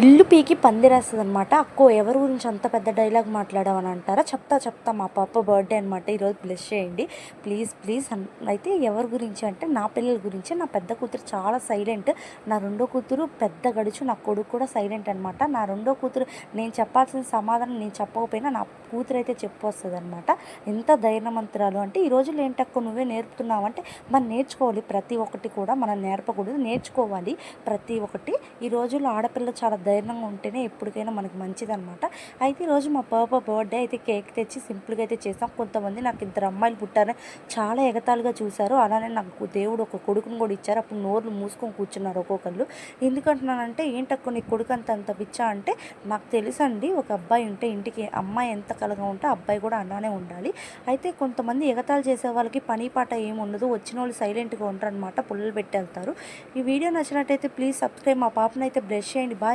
Il పీకి పందిరేస్తుంది అనమాట అక్కో ఎవరి గురించి అంత పెద్ద డైలాగ్ మాట్లాడామని అంటారా చెప్తా చెప్తా మా పాప బర్త్డే అనమాట ఈరోజు బ్లెస్ చేయండి. ప్లీజ్ ప్లీజ్ అయితే ఎవరి గురించి అంటే నా పిల్లల గురించి. నా పెద్ద కూతురు చాలా సైలెంట్. నా రెండో కూతురు పెద్ద గడుచు నా కొడుకు కూడా సైలెంట్ అనమాట నా రెండో కూతురు నేను చెప్పాల్సిన సమాధానం నేను చెప్పకపోయినా నా కూతురు అయితే చెప్పొస్తుంది అనమాట ఎంత ధైర్యమంతురాలు అంటే ఈ రోజుల్లో ఏంటక్కో నువ్వే నేర్పుతున్నావు అంటే మనం నేర్చుకోవాలి ప్రతి ఒక్కటి కూడా. మనం నేర్పకూడదు నేర్చుకోవాలి ప్రతి ఒక్కటి. ఈ రోజుల్లో ఆడపిల్ల చాలా ధైర్యంగా ఉంటేనే ఎప్పటికైనా మనకి మంచిదన్నమాట. అయితే ఈరోజు మా పాప బర్త్డే అయితే కేక్ తెచ్చి సింపుల్గా అయితే చేసాం. కొంతమంది నాకు ఇద్దరు అమ్మాయిలు పుట్టారని చాలా ఎగతాలుగా చూశారు. అలానే నాకు దేవుడు ఒక కొడుకుని కూడా ఇచ్చారు. అప్పుడు నోర్లు మూసుకొని కూర్చున్నారు ఒక్కొక్కళ్ళు. ఎందుకంటున్నానంటే ఏంటక్క నీ కొడుకు అంత అంత పిచ్చా? అంటే నాకు తెలుసండి ఒక అబ్బాయి ఉంటే ఇంటికి అమ్మాయి ఎంత కలగా ఉంటే అబ్బాయి కూడా అలానే ఉండాలి. అయితే కొంతమంది ఎగతాలు చేసే వాళ్ళకి పని పాట ఏమి ఉండదు. వచ్చిన వాళ్ళు సైలెంట్గా ఉంటారు అనమాట పుల్లలు పెట్టి వెళ్తారు. ఈ వీడియో నచ్చినట్టయితే ప్లీజ్ సబ్స్క్రైబ్. మా పాపనైతే బ్రష్ చేయండి. బాయ్.